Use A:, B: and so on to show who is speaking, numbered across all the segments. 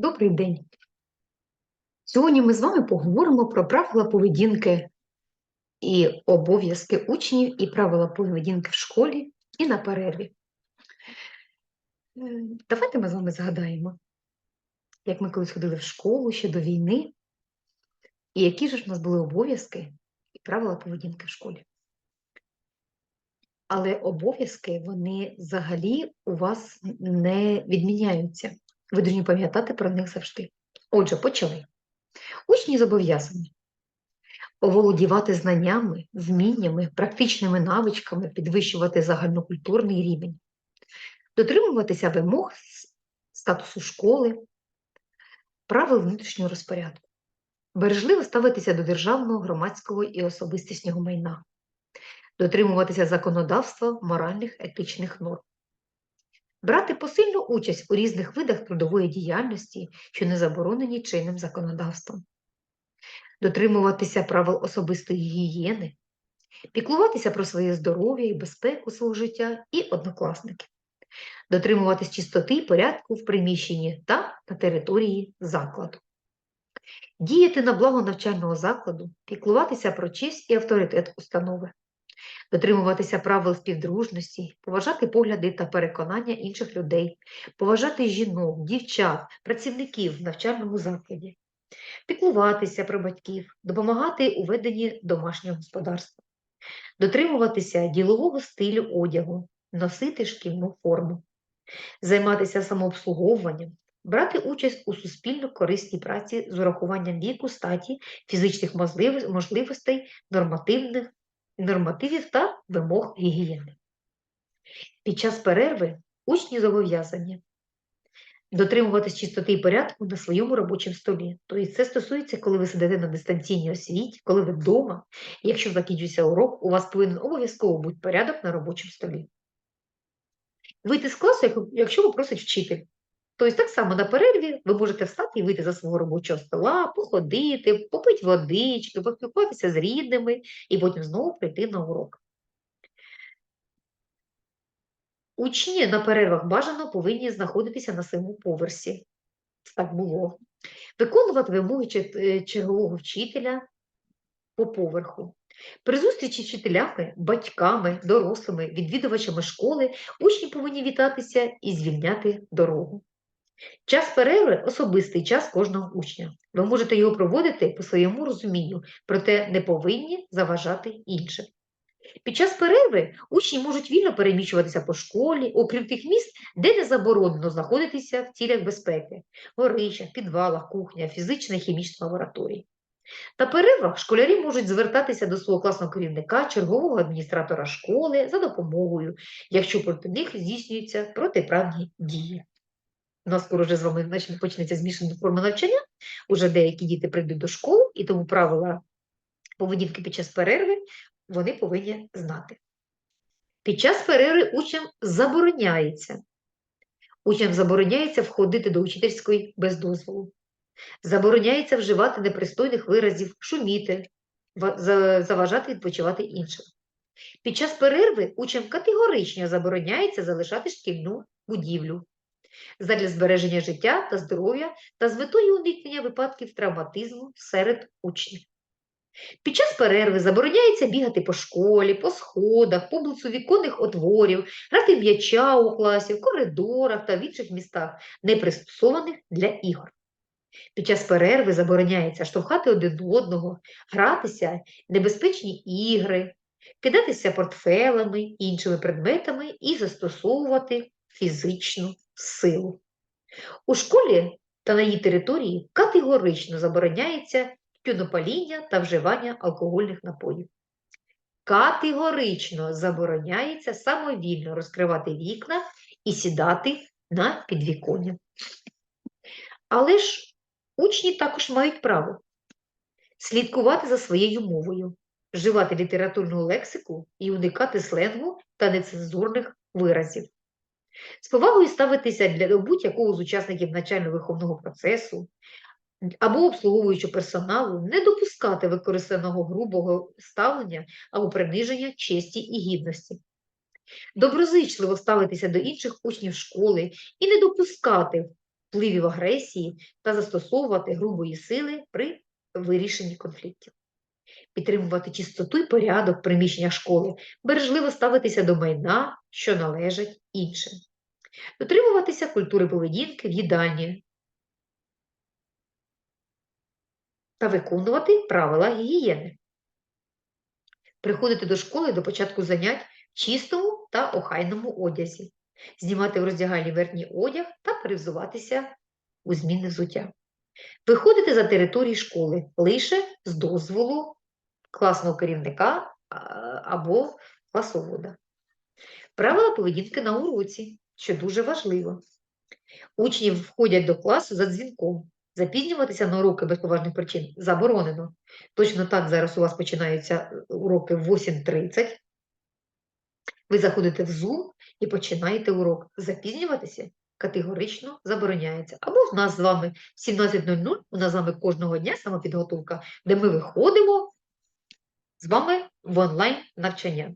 A: Добрий день. Сьогодні ми з вами поговоримо про правила поведінки і обов'язки учнів, і правила поведінки в школі і на перерві. Давайте ми з вами згадаємо, як ми колись ходили в школу ще до війни, і які ж у нас були обов'язки і правила поведінки в школі. Але обов'язки, вони взагалі у вас не відміняються. Ви повинні пам'ятати про них завжди. Отже, почали. Учні зобов'язані оволодівати знаннями, вміннями, практичними навичками, підвищувати загальнокультурний рівень, дотримуватися вимог статусу школи, правил внутрішнього розпорядку, бережливо ставитися до державного, громадського і особистісного майна, дотримуватися законодавства, моральних, етичних норм. Брати посильну участь у різних видах трудової діяльності, що не заборонені чинним законодавством, дотримуватися правил особистої гігієни, піклуватися про своє здоров'я і безпеку свого життя і однокласників, дотримуватись чистоти і порядку в приміщенні та на території закладу, діяти на благо навчального закладу, піклуватися про честь і авторитет установи, дотримуватися правил співдружності, поважати погляди та переконання інших людей, поважати жінок, дівчат, працівників в навчальному закладі, піклуватися про батьків, допомагати у веденні домашнього господарства, дотримуватися ділового стилю одягу, носити шкільну форму, займатися самообслуговуванням, брати участь у суспільно корисній праці з урахуванням віку, статі, фізичних можливостей, нормативних нормативів та вимог гігієни. Під час перерви учні зобов'язані дотримуватись чистоти і порядку на своєму робочому столі. Тобто це стосується, коли ви сидите на дистанційній освіті, коли ви вдома, якщо закінчується урок, у вас повинен обов'язково бути порядок на робочому столі. Вийти з класу, якщо ви просить вчитель. Тобто так само на перерві ви можете встати і вийти за свого робочого стола, походити, попити водички, поспілкуватися з рідними і потім знову прийти на урок. Учні на перервах бажано повинні знаходитися на своєму поверсі. Так було. Виконувати вимоги е, чергового вчителя по поверху. При зустрічі з вчителями, батьками, дорослими, відвідувачами школи учні повинні вітатися і звільняти дорогу. Час перерви особистий час кожного учня. Ви можете його проводити по своєму розумінню, проте не повинні заважати іншим. Під час перерви учні можуть вільно переміщуватися по школі, окрім тих місць, де не заборонено знаходитися в цілях безпеки горищах, підвалах, кухня, фізична і хімічна лабораторії. На перервах школярі можуть звертатися до свого класного керівника, чергового адміністратора школи за допомогою, якщо проти них здійснюються протиправні дії. У нас скоро вже з вами почнеться змішана форма навчання, уже деякі діти прийдуть до школи, і тому правила поведінки під час перерви вони повинні знати. Під час перерви учням забороняється. Учням забороняється входити до учительської без дозволу. Забороняється вживати непристойних виразів, шуміти, заважати відпочивати іншим. Під час перерви учням категорично забороняється залишати шкільну будівлю задля збереження життя та здоров'я та з метою уникнення випадків травматизму серед учнів. Під час перерви забороняється бігати по школі, по сходах, поблизу віконних отворів, грати м'яча у класі, в коридорах та в інших містах, не пристосованих для ігор. Під час перерви забороняється штовхати один одного, гратися небезпечні ігри, кидатися портфелами, іншими предметами і застосовувати фізичну силу. У школі та на її території категорично забороняється тютюнопаління та вживання алкогольних напоїв. Категорично забороняється самовільно розкривати вікна і сідати на підвіконня. Але ж учні також мають право слідкувати за своєю мовою, вживати літературну лексику і уникати сленгу та нецензурних виразів. З повагою ставитися для будь-якого з учасників навчально-виховного процесу або обслуговуючого персоналу, не допускати використаного грубого ставлення або приниження честі і гідності. Доброзичливо ставитися до інших учнів школи і не допускати впливів агресії та застосовувати грубої сили при вирішенні конфліктів. Підтримувати чистоту і порядок в приміщеннях школи, бережливо ставитися до майна, що належать іншим. Дотримуватися культури поведінки в їдальні та виконувати правила гігієни. Приходити до школи до початку занять в чистому та охайному одязі, знімати в роздягальні верхній одяг та перевзуватися у змінне взуття. Виходити за території школи лише з дозволу класного керівника або класовода. Правила поведінки на уроці, що дуже важливо. Учні входять до класу за дзвінком. Запізнюватися на уроки без поважних причин заборонено. Точно так зараз у вас починаються е, уроки в 8.30. Ви заходите в Zoom і починаєте урок. Запізнюватися категорично забороняється. Або в нас з вами в 17.00, у нас з вами кожного дня самопідготовка, де ми виходимо з вами в онлайн навчання.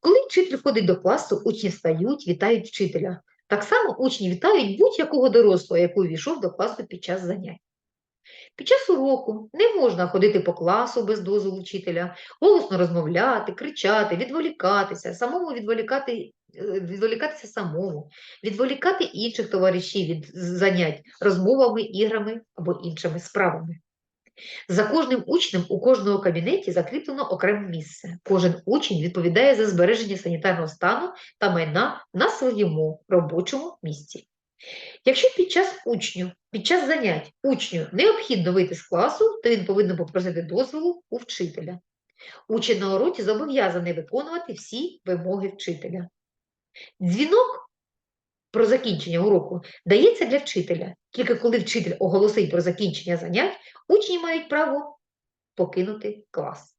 A: Коли вчитель входить до класу, учні встають, вітають вчителя. Так само учні вітають будь-якого дорослого, який увійшов до класу під час занять. Під час уроку не можна ходити по класу без дозволу вчителя, голосно розмовляти, кричати, відволікатися, самому відволікати, е, відволікатися самому, відволікати інших товаришів від занять розмовами, іграми або іншими справами. За кожним учнем у кожному кабінеті закріплено окреме місце. Кожен учень відповідає за збереження санітарного стану та майна на своєму робочому місці. Якщо під час учню, під час занять учню необхідно вийти з класу, то він повинен попросити дозволу у вчителя. Учень на уроці зобов'язаний виконувати всі вимоги вчителя. Дзвінок про закінчення уроку дається для вчителя. Тільки коли вчитель оголосить про закінчення занять, учні мають право покинути клас.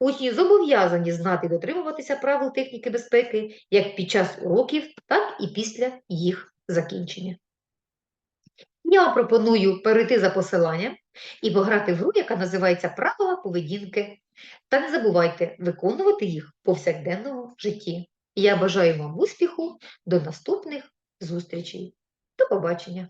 A: Учні зобов'язані знати і дотримуватися правил техніки безпеки як під час уроків, так і після їх закінчення. Я вам пропоную перейти за посиланням і пограти в гру, яка називається Правила поведінки. Та не забувайте виконувати їх в повсякденному житті. Я бажаю вам успіху, до наступних зустрічей. До побачення!